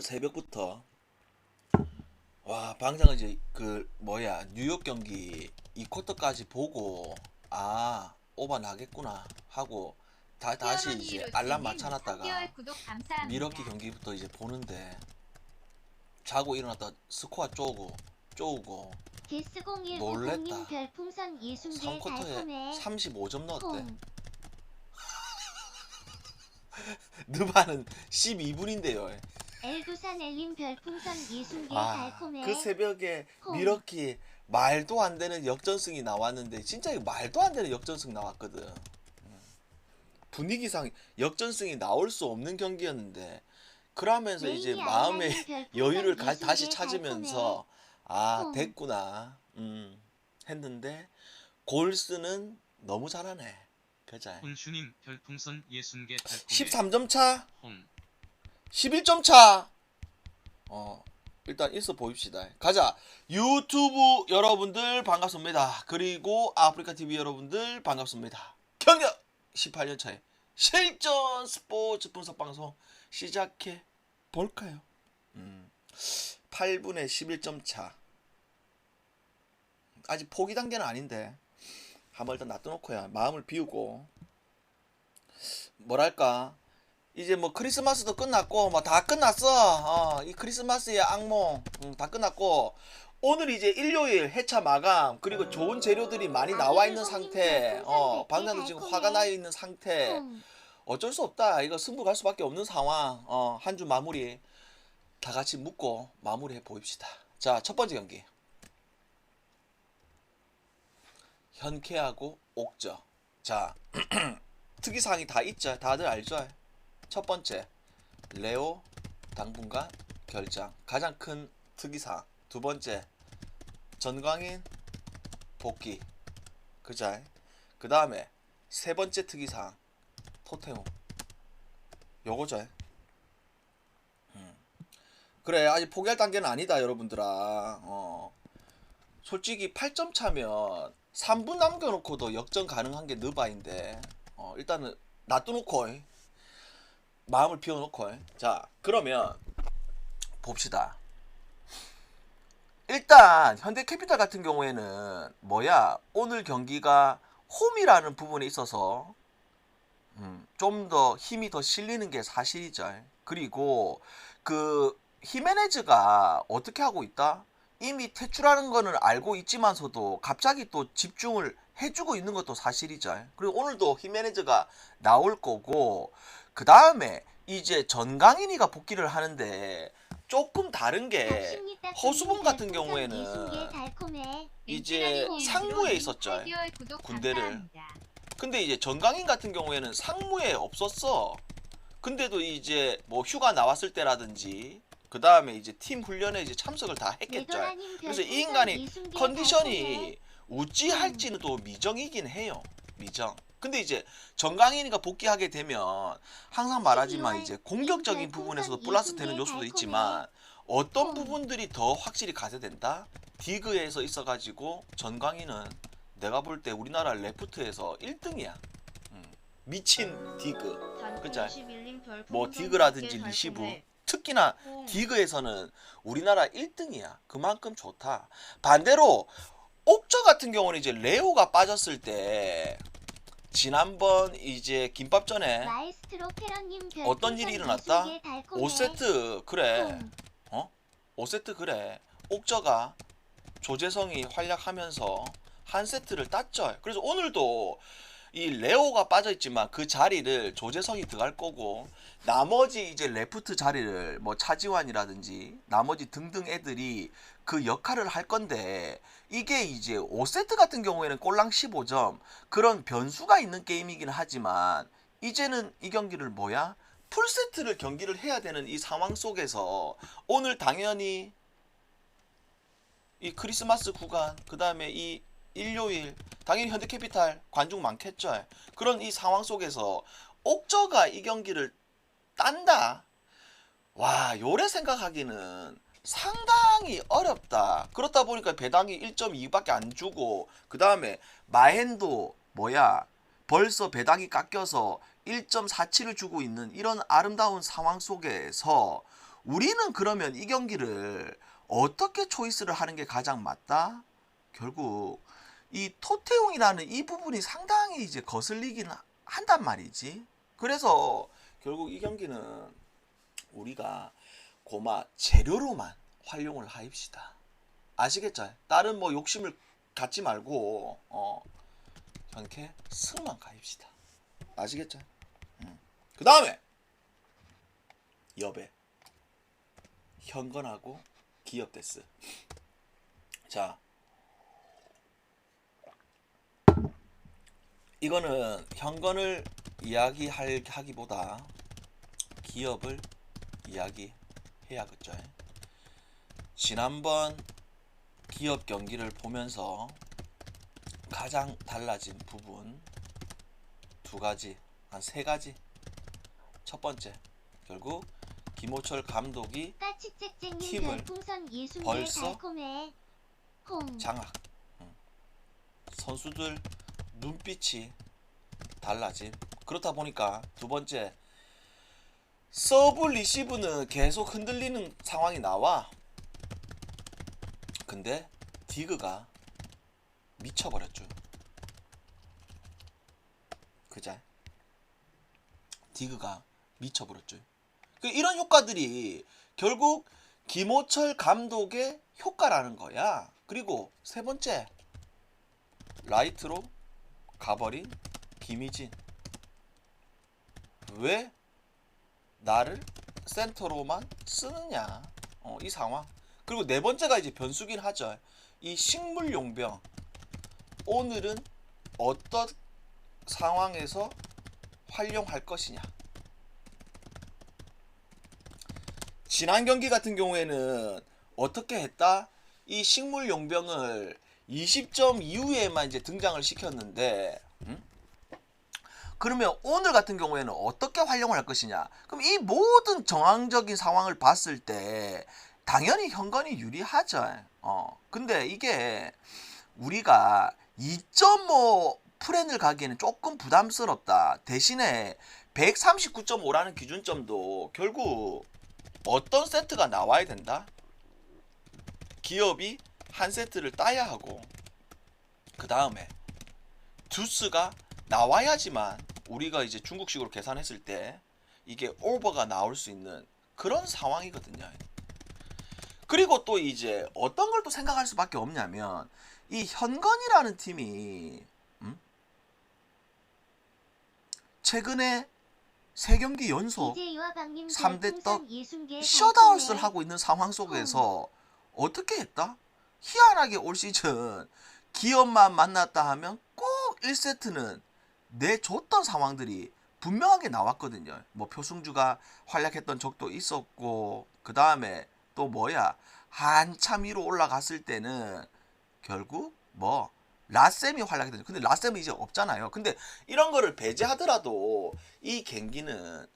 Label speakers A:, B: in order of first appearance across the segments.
A: 오늘 새벽부터 와 방장은 이제 그 뭐야 뉴욕 경기 이 쿼터까지 보고 아 오바 나겠구나 하고 다 다시 이제 알람 맞춰놨다가. 미러키 경기부터 이제 보는데 자고 일어났다 스코어 쪼고 쪼고 놀랬다.
B: 오공님 별풍선 예순개
A: 3쿼터에
B: 달콤해
A: 35점 넣었대
B: 콩
A: 느바는 12분인데요
B: 엘두산 엘림 별풍선 예순개
A: 아,
B: 달콤해
A: 그 새벽에
B: 콩.
A: 미러키 말도 안 되는 역전승이 나왔는데 진짜 이거 말도 안 되는 역전승 나왔거든. 음. 분위기상 역전승이 나올 수 없는 경기였는데 그러면서 이제 마음의 여유를 가- 다시. 찾으면서 아
B: 콩.
A: 됐구나 음, 했는데 골스는 너무 잘하네. 그자.
C: 혼슈님 별풍선 60개 달콤해
A: 13점 차,
C: 홍
A: 11점 차. 어, 일단 있어 보입시다. 가자. 유튜브 여러분들 반갑습니다. 그리고 아프리카 TV 여러분들 반갑습니다. 경력 18년 차에 실전 스포츠 분석 방송 시작해 볼까요? 음, 8분의 11점 차. 아직 포기 단계는 아닌데 한번 일단 놔둬놓고야 마음을 비우고 뭐랄까 이제 뭐 크리스마스도 끝났고 뭐 다 끝났어. 어, 이 크리스마스의 악몽 음, 다 끝났고 오늘 이제 일요일 해차 마감 그리고 좋은 재료들이 많이 나와 있는 상태. 어, 방장도 지금 화가 나 있는 상태.
B: 콩
A: 어쩔 수 없다. 이거 승부 갈 수밖에 없는 상황. 어, 한 주 마무리 다 같이 묶고 마무리해 보입시다. 자, 첫 번째 경기. 현쾌하고 옥저. 자, 특이사항이 다 있죠. 다들 알죠? 첫 번째, 레오 당분간 결장. 가장 큰 특이사항. 두 번째, 전광인 복귀. 그자. 그 다음에 세 번째 특이사항. 토테움. 요거죠. 음. 그래 아직 포기할 단계는 아니다 여러분들아. 어. 솔직히 8점 차면 3분 남겨놓고도 역전 가능한 게 느바인데 어, 일단은 놔둬놓고 마음을 비워놓고 자 그러면 봅시다. 일단 현대캐피탈 같은 경우에는 뭐야 오늘 경기가 홈이라는 부분에 있어서 음, 좀 더 힘이 더 실리는 게 사실이죠. 그리고 그 히메네즈가 어떻게 하고 있다? 이미 퇴출하는 거는 알고 있지만서도 갑자기 또 집중을 해주고 있는 것도 사실이죠. 그리고 오늘도 히메네즈가 나올 거고 그 다음에 이제 전강인이가 복귀를 하는데 조금 다른 게 허수봉 같은 경우에는 이제 상무에 있었죠.
D: 8개월 구독
A: 군대를. 근데 이제 전강인 같은 경우에는 상무에 없었어. 근데도 이제 뭐 휴가 나왔을 때라든지 그 다음에 이제 팀 훈련에 이제 참석을 다 했겠죠. 그래서 이 인간이. 컨디션이 우찌할지는 또 미정이긴 해요. 미정. 근데 이제 정강인이가 복귀하게 되면 항상 말하지만 이제 공격적인 부분에서도 플러스 되는 요소도 있지만 어떤 부분들이 더 확실히 가세된다? 디그에서 있어가지고 전광인은 내가 볼 때 우리나라 레프트에서 1등이야. 미친 디그. 그쵸? 뭐 디그라든지 리시브. 특히나 디그에서는 우리나라 1등이야. 그만큼 좋다. 반대로 옥저 같은 경우는 이제 레오가 빠졌을 때 지난번 이제 김밥전에 어떤 일이 일어났다? 5세트 그래.
B: 콩.
A: 어? 5세트 그래. 옥저가 조재성이 활약하면서 한 세트를 땄죠. 그래서 오늘도 이 레오가 빠져 있지만 그 자리를 조재성이 들어갈 거고 나머지 이제 레프트 자리를 뭐 차지환이라든지 나머지 등등 애들이 그 역할을 할 건데 이게 이제 5세트 같은 경우에는 꼴랑 15점 그런 변수가 있는 게임이긴 하지만 이제는 이 경기를 뭐야? 풀세트를 경기를 해야 되는 이 상황 속에서 오늘 당연히 이 크리스마스 구간 그 다음에 이 일요일 당연히 현대캐피탈 관중 많겠죠. 그런 이 상황 속에서 옥저가 이 경기를 딴다. 와 요래 생각하기는 상당히 어렵다. 그렇다 보니까 배당이 1.2밖에 안 주고 그 다음에 마헨도 뭐야 벌써 배당이 깎여서 1.47을 주고 있는 이런 아름다운 상황 속에서 우리는 그러면 이 경기를 어떻게 초이스를 하는 게 가장 맞다? 결국 이 토테용이라는 이 부분이 상당히 이제 거슬리기는 한단 말이지. 그래서 결국 이 경기는 우리가 고마 재료로만 활용을 하입시다. 아시겠죠? 다른 뭐 욕심을 갖지 말고 어 이렇게 승만 가입시다. 아시겠죠? 그 다음에 여배 현건하고 기업 데스. 자 이거는 현건을 이야기할 하기보다 기업을 이야기 해야겠죠. 지난번 기업 경기를 보면서 가장 달라진 부분 두 가지, 한 세 가지. 첫 번째, 결국 김호철 감독이 팀을 벌써
B: 달콤해.
A: 장악. 응. 선수들 눈빛이 달라짐. 그렇다 보니까 두 번째 서브 리시브는 계속 흔들리는 상황이 나와. 근데 디그가 미쳐버렸죠. 그자. 디그가 미쳐버렸죠. 그 이런 효과들이 결국 김호철 감독의 효과라는 거야. 그리고 세 번째 라이트로 가버린 김희진. 왜 나를 센터로만 쓰느냐? 어, 이 상황. 그리고 네 번째가 이제 변수긴 하죠. 이 식물 용병. 오늘은 어떤 상황에서 활용할 것이냐? 지난 경기 같은 경우에는 어떻게 했다? 이 식물 용병을 20점 이후에만 이제 등장을 시켰는데, 음? 그러면 오늘 같은 경우에는 어떻게 활용을 할 것이냐? 그럼 이 모든 정황적인 상황을 봤을 때 당연히 현건이 유리하죠. 어. 근데 이게 우리가 2.5 프렌을 가기에는 조금 부담스럽다. 대신에 139.5라는 기준점도 결국 어떤 세트가 나와야 된다? 기업이 한 세트를 따야 하고 그 다음에 두스가 나와야지만 우리가 이제 중국식으로 계산했을 때 이게 오버가 나올 수 있는 그런 상황이거든요. 그리고 또 이제 어떤 걸 또 생각할 수밖에 없냐면 이 현건이라는 팀이 음? 최근에 세 경기 연속
B: 이제 유아방님
A: 삼대
B: 별풍선 예순개
A: 셧아웃을. 하고 있는 상황 속에서 어떻게 했다? 희한하게 올 시즌 기업만 만났다 하면 꼭 1세트는 내줬던 상황들이 분명하게 나왔거든요. 뭐 표승주가 활약했던 적도 있었고 그 다음에 또 뭐야 한참 위로 올라갔을 때는 결국 뭐 라셈이 활약했던 근데 라셈이 이제 없잖아요. 근데 이런 거를 배제하더라도 이 경기는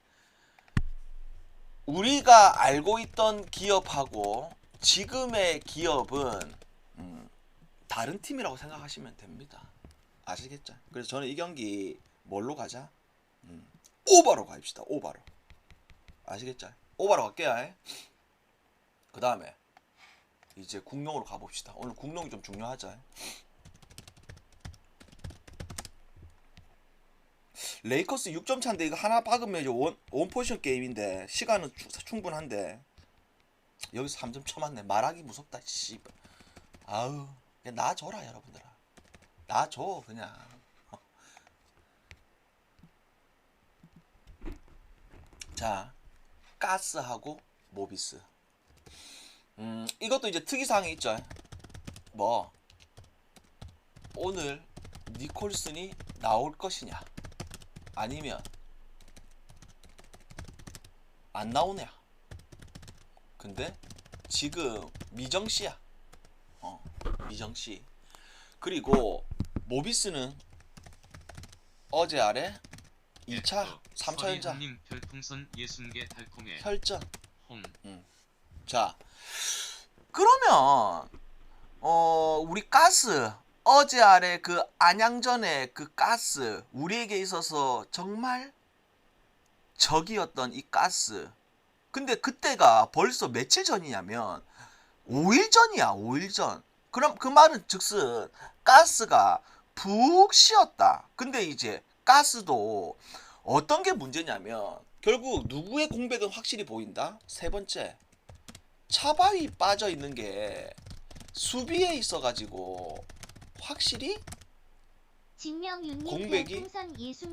A: 우리가 알고 있던 기업하고 지금의 기업은 음, 다른 팀이라고 생각하시면 됩니다. 아시겠죠? 그래서 저는 이 경기 뭘로 가자? 음, 오바로 가입시다. 오바로. 아시겠죠? 오바로 갈게요. 그 다음에 이제 국룡으로 가봅시다. 오늘 국룡이 좀 중요하죠. 레이커스 6점 차인데 이거 하나 박으면 원, 원 포지션 게임인데 시간은 추- 충분한데 여기서 3점 쳐맞네 말하기 무섭다 씨 아우 그냥 놔줘라 여러분들아 놔줘 그냥 어. 자 가스하고 모비스 음 이것도 이제 특이사항이 있죠 뭐 오늘 니콜슨이 나올 것이냐 아니면 안 나오냐? 근데 지금 미정 씨야. 어, 미정 씨. 그리고 모비스는 어제 아래 1차 3차 연자
C: 님 별풍선 예순개 달콤해.
A: 혈전.
C: 홍.
A: 자, 그러면 어 우리 가스 어제 아래 그 안양전의 그 가스 우리에게 있어서 정말 적이었던 이 가스 근데 그때가 벌써 며칠 전이냐면 5일 전이야. 5일 전. 그럼 그 말은 즉슨 가스가 푹 쉬었다. 근데 이제 가스도 어떤 게 문제냐면 결국 누구의 공백은 확실히 보인다. 세 번째 차바위 빠져 있는 게 수비에 있어 가지고 확실히
B: 진명윤님
A: 공백이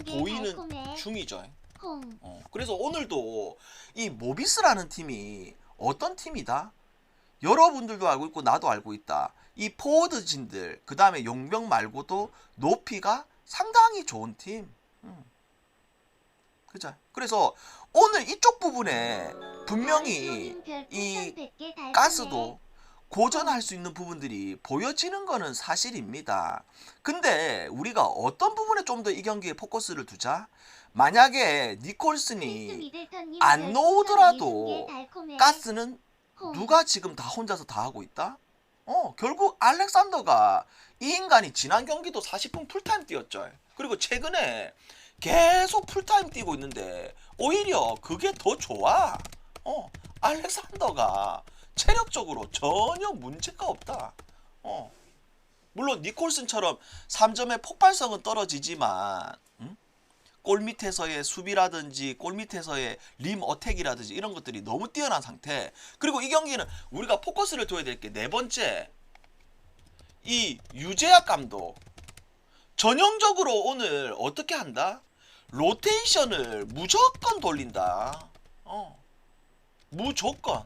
A: 보이는
B: 달콤해
A: 중이죠.
B: 콩
A: 어, 그래서 오늘도 이 모비스라는 팀이 어떤 팀이다? 여러분들도 알고 있고 나도 알고 있다. 이 포워드진들 그 다음에 용병 말고도 높이가 상당히 좋은 팀. 음. 그죠? 그래서 오늘 이쪽 부분에 분명히
B: 이 100개 달콤해.
A: 가스도 고전할 수 있는 부분들이 보여지는 거는 사실입니다. 근데 우리가 어떤 부분에 좀 더 이 경기에 포커스를 두자? 만약에 니콜슨이 안 놓으더라도
B: 60개 달콤해.
A: 가스는
B: 콩.
A: 누가 지금 다 혼자서 다 하고 있다? 어, 결국 알렉산더가 이 인간이 지난 경기도 40분 풀타임 뛰었죠. 그리고 최근에 계속 풀타임 뛰고 있는데 오히려 그게 더 좋아. 어, 알렉산더가 체력적으로 전혀 문제가 없다. 어. 물론 니콜슨처럼 3점의 폭발성은 떨어지지만 음? 골 밑에서의 수비라든지 골 밑에서의 림 어택이라든지 이런 것들이 너무 뛰어난 상태. 그리고 이 경기는 우리가 포커스를 둬야 될 게 네 번째. 이 유재학 감독 전형적으로 오늘 어떻게 한다? 로테이션을 무조건 돌린다. 어. 무조건.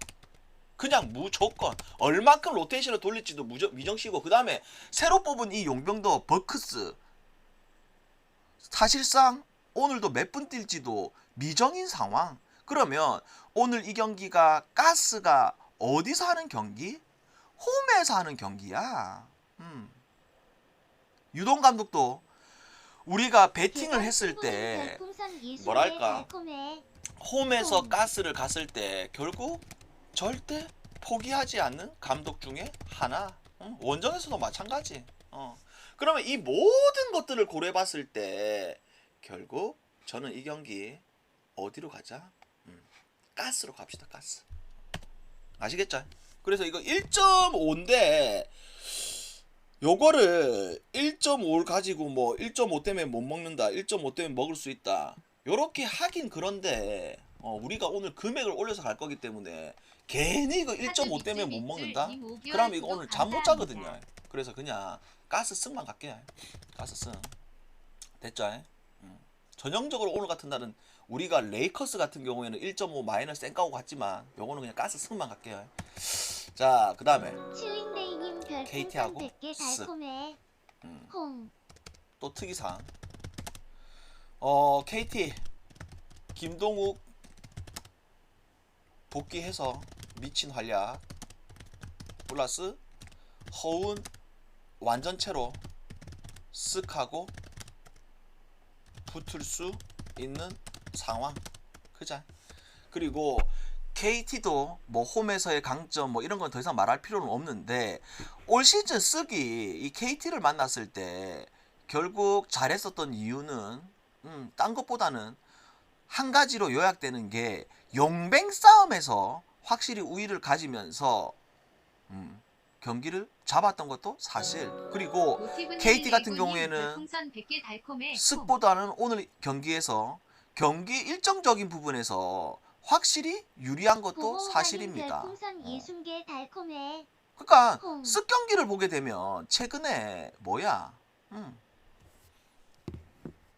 A: 그냥 무조건. 얼만큼 로테이션을 돌릴지도 무조, 미정시고 그 다음에 새로 뽑은 이 용병도 버크스 사실상 오늘도 몇 분 뛸지도 미정인 상황. 그러면 오늘 이 경기가 가스가 어디서 하는 경기? 홈에서 하는 경기야. 음. 유동 감독도 우리가 배팅을 했을 때 뭐랄까? 홈에서
B: 음.
A: 가스를 갔을 때 결국 절대 포기하지 않는 감독 중에 하나. 응? 원정에서도 마찬가지. 어. 그러면 이 모든 것들을 고려해봤을 때 결국 저는 이 경기 어디로 가자? 음, 가스로 갑시다. 가스. 아시겠죠? 그래서 이거 1.5인데 요거를 1.5를 가지고 뭐 1.5 때문에 못 먹는다. 1.5 때문에 먹을 수 있다. 요렇게 하긴 그런데 어, 우리가 오늘 금액을 올려서 갈 거기 때문에 괜히 이거 1.5 때문에 못 먹는다? 그럼 이거 오늘 잠 못 자거든요. 그래서 그냥 가스 승만 갈게요. 가스 승. 됐죠? 음. 전형적으로 오늘 같은 날은 우리가 레이커스 같은 경우에는 1.5 마이너스 쌩까고 갔지만 요거는 그냥 가스 승만 갈게요. 자, 그 다음에
B: 츄잉데이님 별풍선
A: KT하고
B: 100개
A: 스. 음, 콩또 특이사항. 어, KT 김동욱 복귀해서 미친 활약 플러스 허운 완전체로 쓱 하고 붙을 수 있는 상황. 그자 그리고 KT도 뭐 홈에서의 강점 뭐 이런 건 더 이상 말할 필요는 없는데 올 시즌 쓰기 이 KT를 만났을 때 결국 잘했었던 이유는 음, 딴 것보다는 한 가지로 요약되는 게 용뱅 싸움에서 확실히 우위를 가지면서 음, 경기를 잡았던 것도 사실 그리고 KT 같은 경우에는 습보다는 오늘 경기에서 경기 일정적인 부분에서 확실히 유리한 것도
B: 고고하님
A: 사실입니다. 어.
B: 60개 달콤해
A: 그러니까
B: 콩.
A: 쓱 경기를 보게 되면 최근에 뭐야? 음.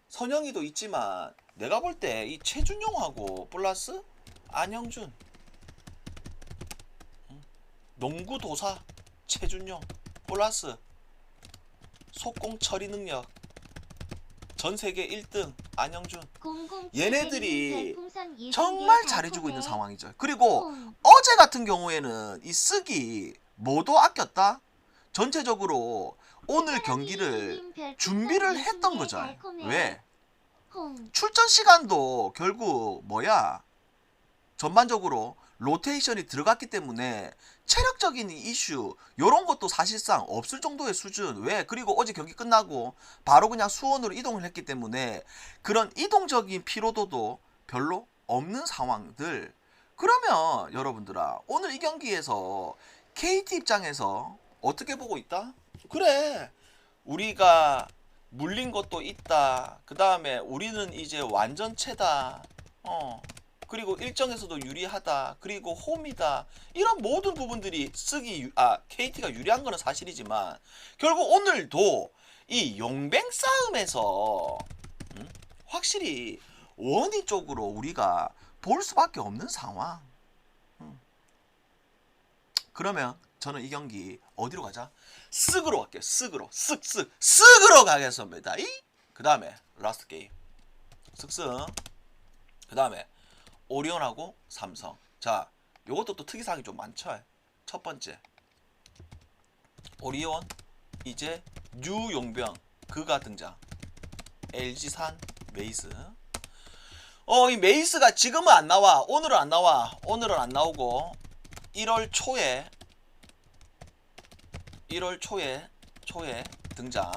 A: 선영이도 있지만 내가 볼 때 이 최준용하고 플러스 안영준 음. 농구 도사 최준용 플러스 속공 처리 능력 전 세계 1등 안영준
B: 007
A: 얘네들이
B: 별풍선 60개
A: 정말 잘해주고. 있는 상황이죠. 그리고
B: 콩.
A: 어제 같은 경우에는 이 쓰기 뭐도 아꼈다. 전체적으로 오늘 경기를 준비를
B: 60개
A: 했던 거죠. 왜?
B: 콩.
A: 출전 시간도 결국 뭐야? 전반적으로 로테이션이 들어갔기 때문에 체력적인 이슈 요런 것도 사실상 없을 정도의 수준 왜 그리고 어제 경기 끝나고 바로 그냥 수원으로 이동을 했기 때문에 그런 이동적인 피로도도 별로 없는 상황들 그러면 여러분들아 오늘 이 경기에서 KT 입장에서 어떻게 보고 있다? 그래 우리가 물린 것도 있다. 그 다음에 우리는 이제 완전체다. 어. 그리고 일정에서도 유리하다. 그리고 홈이다. 이런 모든 부분들이 쓰기 유- 아 KT가 유리한 거는 사실이지만 결국 오늘도 이 용뱅 싸움에서 음? 확실히 원희 쪽으로 우리가 볼 수밖에 없는 상황. 음. 그러면 저는 이 경기 어디로 가자? 쓱으로 갈게요. 쓱으로. 쓱쓱. 쓱으로 가겠습니다. 이? 그 다음에 라스트 게임. 쓱쓱. 그 다음에 오리온하고 삼성. 자, 요것도 또 특이사항이 좀 많죠. 첫 번째. 오리온 이제 뉴용병 그가 등장. LG산 메이스. 어, 이 메이스가 지금은 안 나와. 오늘은 안 나와. 오늘은 안 나오고 1월 초에 1월 초에 초에 등장.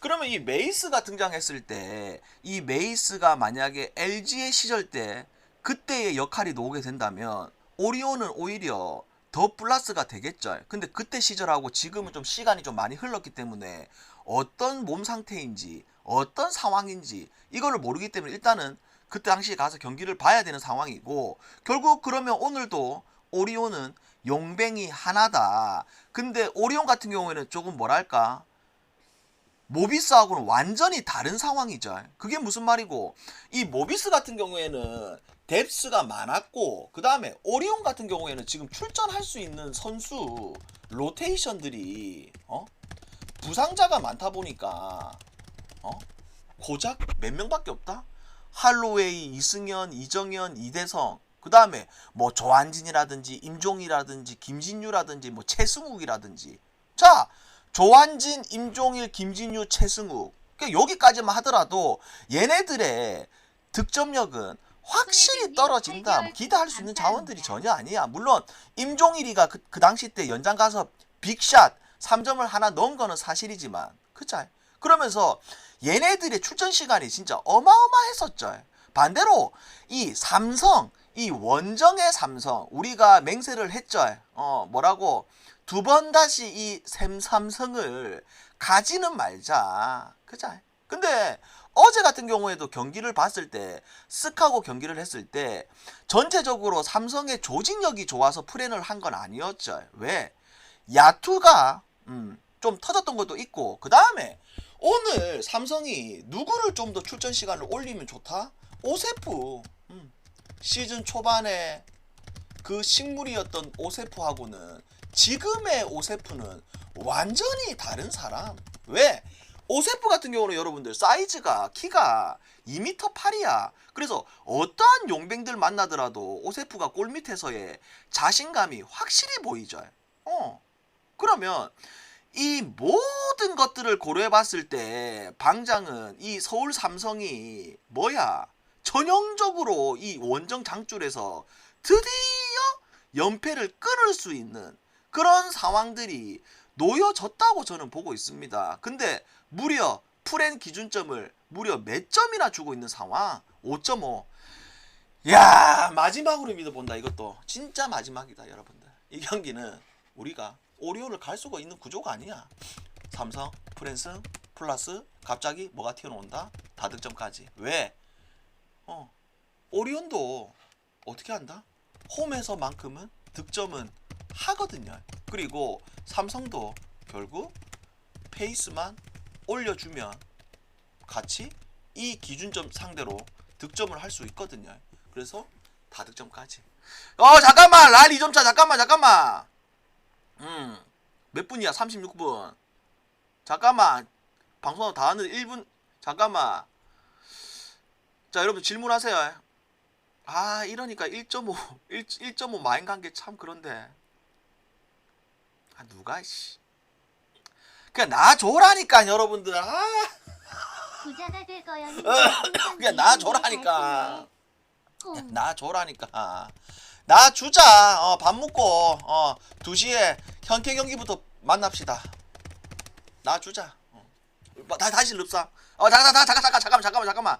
A: 그러면 이 메이스가 등장했을 때 이 메이스가 만약에 LG의 시절 때 그때의 역할이 나오게 된다면 오리온은 오히려 더 플러스가 되겠죠. 근데 그때 시절하고 지금은 좀 시간이 좀 많이 흘렀기 때문에 어떤 몸 상태인지 어떤 상황인지 이거를 모르기 때문에 일단은 그때 당시에 가서 경기를 봐야 되는 상황이고 결국 그러면 오늘도 오리온은 용뱅이 하나다. 근데 오리온 같은 경우에는 조금 뭐랄까 모비스하고는 완전히 다른 상황이죠. 그게 무슨 말이고 이 모비스 같은 경우에는 뎁스가 많았고 그 다음에 오리온 같은 경우에는 지금 출전할 수 있는 선수 로테이션들이 어 부상자가 많다 보니까 어 고작 몇 명밖에 없다. 할로웨이, 이승현, 이정현, 이대성 그 다음에 뭐 조한진이라든지 임종이라든지 김진유라든지 뭐 최승욱이라든지 자 조한진, 임종일, 김진유, 최승욱 그러니까 여기까지만 하더라도 얘네들의 득점력은 확실히 떨어진다. 뭐 기대할 수 있는 자원들이 전혀 아니야. 물론 임종일이가 그, 그 당시 때 연장 가서 빅샷 3점을 하나 넣은 거는 사실이지만 그자 그러면서 얘네들의 출전 시간이 진짜 어마어마했었죠. 반대로 이 삼성 이 원정의 삼성 우리가 맹세를 했죠. 어 뭐라고 두 번 다시 이 샘삼성을 가지는 말자. 그자. 근데 어제 같은 경우에도 경기를 봤을 때 쓱하고 경기를 했을 때 전체적으로 삼성의 조직력이 좋아서 플랜을 한 건 아니었죠. 왜? 야투가 음, 좀 터졌던 것도 있고 그 다음에 오늘 삼성이 누구를 좀 더 출전 시간을 올리면 좋다? 오세프 음, 시즌 초반에 그 식물이었던 오세프하고는 지금의 오세프는 완전히 다른 사람. 왜? 오세프 같은 경우는 여러분들 사이즈가 키가 2m 8이야. 그래서 어떠한 용병들 만나더라도 오세프가 골 밑에서의 자신감이 확실히 보이죠. 어. 그러면 이 모든 것들을 고려해 봤을 때 방장은 이 서울 삼성이 뭐야? 전형적으로 이 원정 장줄에서 드디어 연패를 끊을 수 있는 그런 상황들이 놓여졌다고 저는 보고 있습니다. 근데 무려 프렌 기준점을 무려 몇 점이나 주고 있는 상황? 5.5. 야 마지막으로 믿어본다 이것도 진짜 마지막이다 여러분들. 이 경기는 우리가 오리온을 갈 수가 있는 구조가 아니야. 삼성, 프랜스, 플러스 갑자기 뭐가 튀어나온다? 다득점까지. 왜? 어 오리온도 어떻게 한다? 홈에서만큼은 득점은 하거든요. 그리고 삼성도 결국 페이스만 올려주면 같이 이 기준점 상대로 득점을 할 수 있거든요. 그래서 다 득점까지. 어 잠깐만 랄 2점 차 잠깐만 잠깐만. 음몇 분이야? 36분. 잠깐만 방송하고 다 하는데 1분 잠깐만. 자 여러분 질문하세요. 아 이러니까 1.5 1, 1.5 마인 관계 참 그런데 아 누가 씨. 그냥 나 줘라니까 여러분들. 아.
B: 부자가 될 거야.
A: 그냥 나 줘라니까. 나 줘라니까. 나 주자. 어, 밥 먹고. 어 2시에 현태 경기부터 만납시다. 나 주자. 어. 다, 다시 릅상 어 잠깐 잠깐 잠깐 잠깐 잠깐만 잠깐만 잠깐만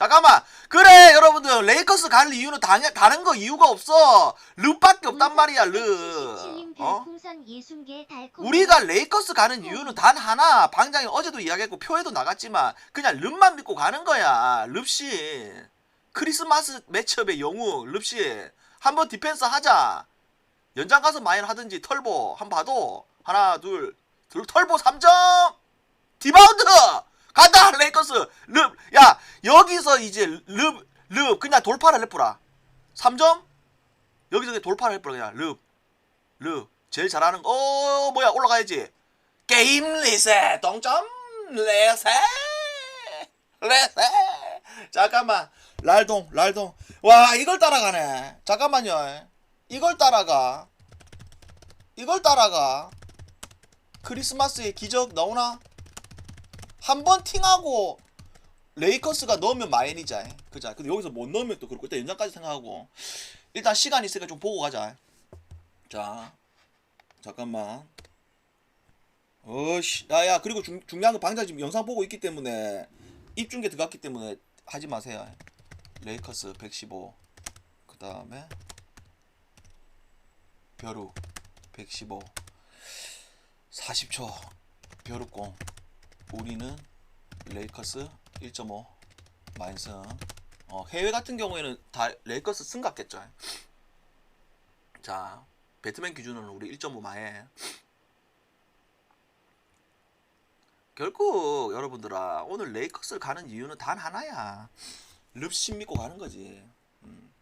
A: 잠깐만. 그래 여러분들. 레이커스 갈 이유는 당, 다른 거 이유가 없어. 르밖에 없단 말이야 르.
B: 177님
A: 어?
B: 별풍선 60개 달콤
A: 우리가 레이커스 가는 이유는 단 하나. 방장이 어제도 이야기했고 표에도 나갔지만 그냥 릅만 믿고 가는 거야 릅씨. 크리스마스 매치업의 영웅 릅씨. 한번 디펜스 하자. 연장 가서 마인 하든지 털보 한번 봐도. 하나 둘, 둘 털보 3점! 디바운드 간다! 레이커스! 릅야 여기서 이제 릅릅 그냥 돌파를 해뿌라. 3점? 여기서 그냥 돌파를 해뿌라 그냥. 릅르 제일 잘하는 거. 어, 뭐야 올라가야지. 게임 리셋! 동점 레셋! 레셋! 잠깐만. 랄동 랄동. 와 이걸 따라가네. 잠깐만요. 이걸 따라가. 이걸 따라가. 크리스마스의 기적 나오나 한 번 팅하고 레이커스가 넣으면 마인이자 그자 근데 여기서 못 넣으면 또 그렇고 일단 연장까지 생각하고 일단 시간 있으니까 좀 보고 가자 자, 잠깐만. 어씨, 야야 그리고 중, 중요한 건 방자 지금 영상 보고 있기 때문에 입중계 들어갔기 때문에 하지 마세요. 레이커스 115. 그 다음에 벼룩 115. 40초 벼룩공. 우리는 레이커스 1.5 마인승. 어, 해외 같은 경우에는 다 레이커스 승 같겠죠. 자, 배트맨 기준으로 우리 1.5 마에 결국 여러분들아 오늘 레이커스를 가는 이유는 단 하나야. 릅신 믿고 가는 거지. 음.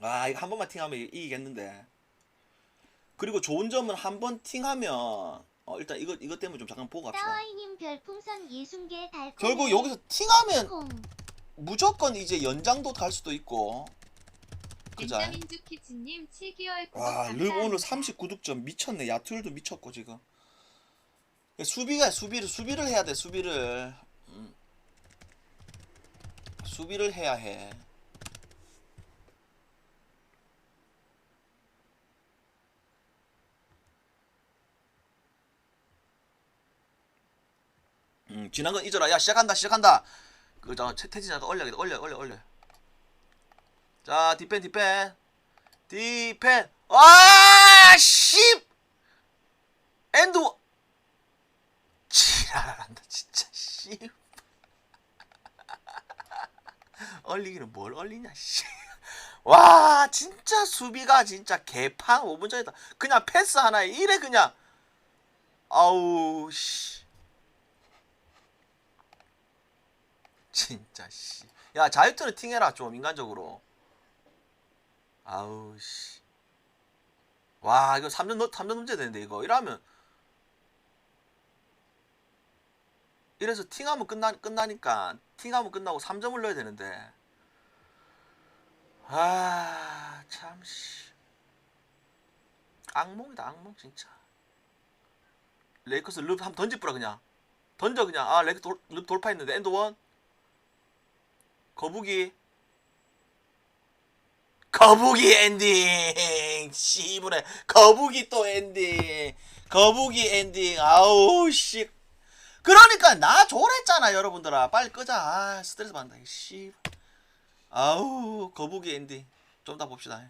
A: 아 이거 한 번만 팅하면 이- 이기겠는데. 그리고 좋은 점은 한 번 팅하면 어, 일단 이거 이것 때문에 좀 잠깐 보고 갑시다.
B: 따와이님 별풍선 60개 달콤
A: 결국 여기서 팅하면
B: 콩.
A: 무조건 이제 연장도 갈 수도 있고. 그자.
D: 벤자민주 키즈님 7개월 구독
A: 와,
D: 감사합니다.
A: 오늘 39득점 미쳤네. 야투율도 미쳤고 지금. 수비가 수비를 수비를 해야 돼. 수비를. 음. 수비를 해야 해. 음, 지난 건 잊어라. 야, 시작한다. 시작한다. 그저 태진이가 올려야겠다. 올려 올려 올려. 자, 디펜 디펜. 디펜 아 씨! 엔드 지랄한다 진짜 씨 얼리기는 뭘 얼리냐 씨 와 진짜 수비가 진짜 개판 5분 전이다 그냥 패스 하나에 이래 그냥 아우 씨 진짜 씨 야 자유투는 팅해라 좀 인간적으로 아우 씨. 와, 이거 3점 넣 3점 넘겨야 되는데 이거. 이러면 이래서 팅하면 끝나 끝나니까 팅하면 끝나고 3점을 넣어야 되는데. 아, 참 씨. 악몽이다, 악몽 진짜. 레이커스 릅 한번 던집부라 그냥. 던져 그냥. 아, 레이커스 돌, 릅 돌파했는데 엔드 원. 거북이. 거북이 엔딩. 씨부래 거북이 또 엔딩. 거북이 엔딩. 아우 씨. 그러니까 나 조랬잖아 여러분들아. 빨리 끄자. 아 스트레스 받는다 씨 아우 거북이 엔딩. 좀 더 봅시다